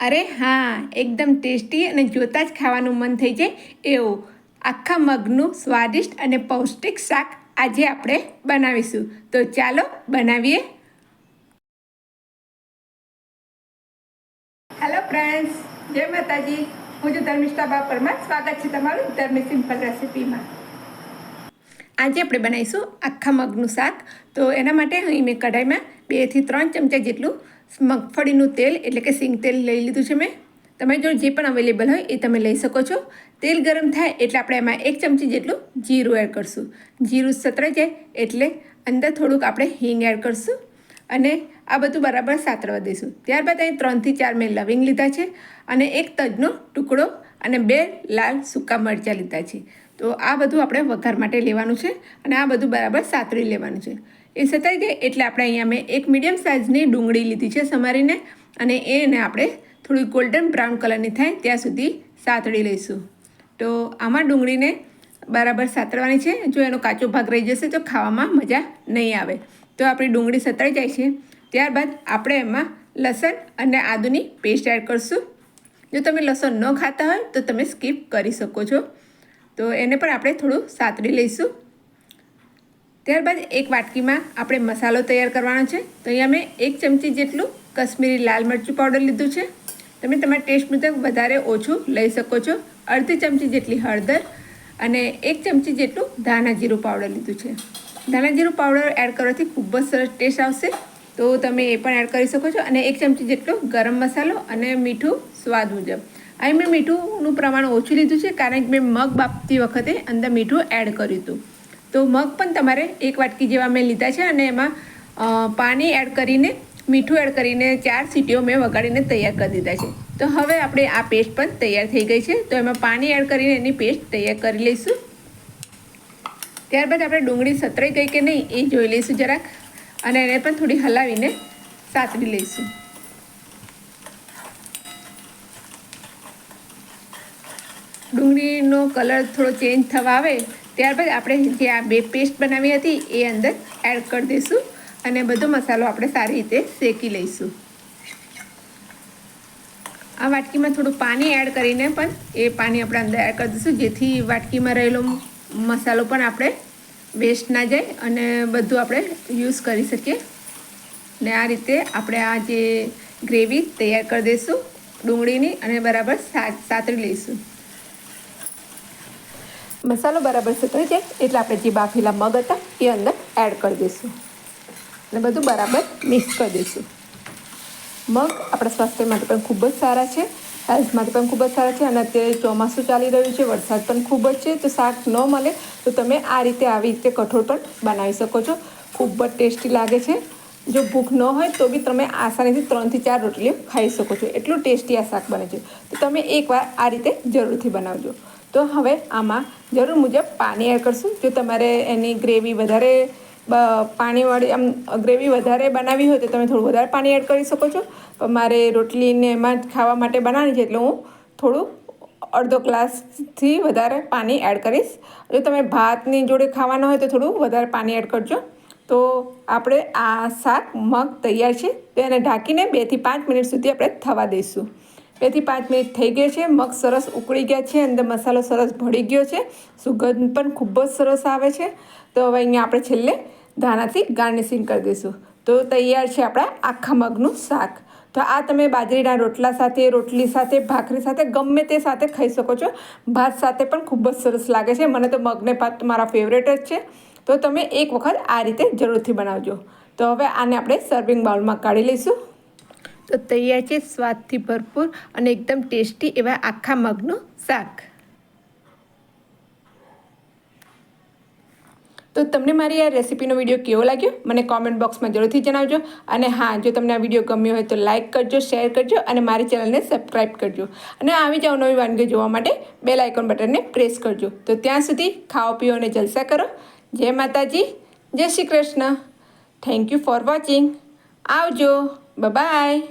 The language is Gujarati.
અરે હા, એકદમ ટેસ્ટી અને જોતાં જ ખાવાનું મન થઈ જાય એવું. આખા મગનું સ્વાદિષ્ટ અને પૌષ્ટિક શાક આજે આપણે બનાવીશું. તો ચાલો બનાવીએ. હેલો ફ્રેન્ડ્સ જય માતાજી. હું છું ધર્મિષ્ઠા બાપરમાં સ્વાગત છે તમારું ધર્મી સિમ્પલ રેસિપીમાં. આજે આપણે બનાવીશું આખા મગનું શાક. તો એના માટે અહીં મેં કઢાઈમાં બેથી ત્રણ ચમચા જેટલું મગફળીનું તેલ, એટલે કે સિંગ તેલ લઈ લીધું છે મેં. તમારી જોડે જે પણ અવેલેબલ હોય એ તમે લઈ શકો છો. તેલ ગરમ થાય એટલે આપણે એમાં એક ચમચી જેટલું જીરું એડ કરશું. જીરું સતરાઈ જાય એટલે અંદર થોડુંક આપણે હિંગ એડ કરશું અને આ બધું બરાબર સાતરવા દઈશું. ત્યારબાદ અહીં ત્રણથી ચાર મેં લવિંગ લીધા છે અને એક તજનો ટુકડો અને બે લાલ સૂકા મરચાં લીધા છે. તો આ બધું આપણે વઘાર માટે લેવાનું છે અને આ બધું બરાબર સાતરી લેવાનું છે. એ સતાઈ જાય એટલે આપણે અહીંયા મેં એક મીડિયમ સાઇઝની ડુંગળી લીધી છે સમારીને અને એને આપણે થોડી ગોલ્ડન બ્રાઉન કલરની થાય ત્યાં સુધી સાતળી લઈશું. તો આમાં ડુંગળીને બરાબર સાતરવાની છે. જો એનો કાચો ભાગ રહી જશે તો ખાવામાં મજા નહીં આવે. તો આપણી ડુંગળી સતરાઈ જાય છે. ત્યારબાદ આપણે એમાં લસણ અને આદુની પેસ્ટ એડ કરશું. જો તમે લસણ ન ખાતા હોય તો તમે સ્કીપ કરી શકો છો. તો એને પણ આપણે થોડું સાતરી લઈશું. ત્યારબાદ એક વાટકીમાં આપણે મસાલો તૈયાર કરવાનો છે. તો અહીંયા મેં એક ચમચી જેટલું કશ્મીરી લાલ મરચું પાવડર લીધું છે. તમે તમારા ટેસ્ટ મુજબ વધારે ઓછું લઈ શકો છો. અડધી ચમચી જેટલી હળદર અને એક ચમચી જેટલું ધાણા જીરું પાવડર લીધું છે. ધાણા જીરું પાવડર એડ કરવાથી ખૂબ જ સરસ ટેસ્ટ આવશે. તો તમે એ પણ એડ કરી શકો છો. અને એક ચમચી જેટલો ગરમ મસાલો અને મીઠું સ્વાદ મુજબ. અહીં મેં મીઠુંનું પ્રમાણ ઓછું લીધું છે કારણ કે મેં મગ બાપતી વખતે અંદર મીઠું એડ કર્યું હતું. તો મગ પણ તમારે એક વાટકી જેવા મેં લીધા છે અને એમાં પાણી એડ કરીને, મીઠું એડ કરીને ચાર સીટીઓ મેં વગાડીને તૈયાર કરી દીધા છે. તો હવે આપણે આ પેસ્ટ પણ તૈયાર થઈ ગઈ છે. તો એમાં પાણી એડ કરીને એની પેસ્ટ તૈયાર કરી લઈશું. ત્યારબાદ આપણે ડુંગળી સતરાઈ ગઈ કે નહીં એ જોઈ લઈશું જરાક. અને એને પણ થોડી હલાવીને સાતરી લઈશું. ડુંગળીનો કલર થોડો ચેન્જ થવા આવે, ત્યારબાદ આપણે જે આ બે પેસ્ટ બનાવી હતી, એ અંદર એડ કરી દઈશું અને બધો મસાલો આપણે સારી રીતે શેકી લઈશું. આ વાટકીમાં થોડું પાણી એડ કરીને પણ એ પાણી આપણે અંદર એડ કરી દઈશું, જેથી વાટકીમાં રહેલો મસાલો પણ આપણે વેસ્ટ ના જાય અને બધું આપણે યુઝ કરી શકીએ. ને આ રીતે આપણે આ જે ગ્રેવી તૈયાર કરી દઈશું, ડુંગળીની અને બરાબર સાતરી લઈશું. મસાલો બરાબર સતરાઈ જાય એટલે આપણે જે બાફેલા મગ હતા એ અંદર એડ કરી દઈશું. અને બધું બરાબર મિક્સ કરી દઈશું. મગ આપણા સ્વાસ્થ્ય માટે પણ ખૂબ જ સારા છે હેલ્થ માટે પણ ખૂબ જ સારા છે, અને અત્યારે ચોમાસું ચાલી રહ્યું છે, વરસાદ પણ ખૂબ જ છે, તો શાક ન મળે તો તમે આ રીતે આવી રીતે કઠોળ પણ બનાવી શકો છો. ખૂબ જ ટેસ્ટી લાગે છે. જો ભૂખ ન હોય તો બી તમે આસાનીથી ત્રણથી ચાર રોટલીઓ ખાઈ શકો છો. એટલું ટેસ્ટી આ શાક બને છે. તો તમે એકવાર આ રીતે જરૂરથી બનાવજો. તો હવે આમાં જરૂર મુજબ પાણી એડ કરશું. જો તમારે એની ગ્રેવી વધારે પાણીવાળી આમ, ગ્રેવી વધારે બનાવી હોય તો તમે થોડું વધારે પાણી એડ કરી શકો છો. પણ મારે રોટલીને એમાં ખાવા માટે બનાવવાની છે એટલે હું થોડું અડધો ગ્લાસથી વધારે પાણી એડ કરીશ. જો તમે ભાતની જોડે ખાવાના હોય તો થોડું વધારે પાણી એડ કરજો. તો આપણે આ શાક મગ તૈયાર છે. તો એને ઢાંકીને બેથી પાંચ મિનિટ સુધી આપણે થવા દઈશું. બેથી પાંચ મિનિટ થઈ ગઈ છે. મગ સરસ ઉકળી ગયા છે અંદર મસાલો સરસ ભળી ગયો છે. સુગંધ પણ ખૂબ જ સરસ આવે છે. તો હવે અહીંયા આપણે છેલ્લે ધાણાથી ગાર્નિશિંગ કરી દઈશું. તો તૈયાર છે આપણા આખા મગનું શાક. તો આ તમે બાજરીના રોટલા સાથે, રોટલી સાથે, ભાખરી સાથે ગમે તે સાથે ખાઈ શકો છો. ભાત સાથે પણ ખૂબ જ સરસ લાગે છે. મને તો મગને ભાત મારા ફેવરેટ જ છે. તો તમે એક વખત આ રીતે જરૂરથી બનાવજો. તો હવે આને આપણે સર્વિંગ બાઉલમાં કાઢી લઈશું. તો તૈયાર છે, સ્વાદથી ભરપૂર અને એકદમ ટેસ્ટી એવા આખા મગનું શાક. તો તમને મારી આ રેસીપીનો વીડિયો કેવો લાગ્યો? મને કોમેન્ટ બોક્સમાં જરૂરથી જણાવજો. અને હા, જો તમને આ વીડિયો ગમ્યો હોય તો લાઇક કરજો શેર કરજો અને મારી ચેનલને સબસ્ક્રાઈબ કરજો. અને આવી જાઓ નવી વાનગી જોવા માટે બે લાઇકોન બટનને પ્રેસ કરજો. તો ત્યાં સુધી ખાઓ, પીઓ અને જલસા કરો. જય માતાજી, જય Shri Krishna. Thank you for watching આવજો. બાય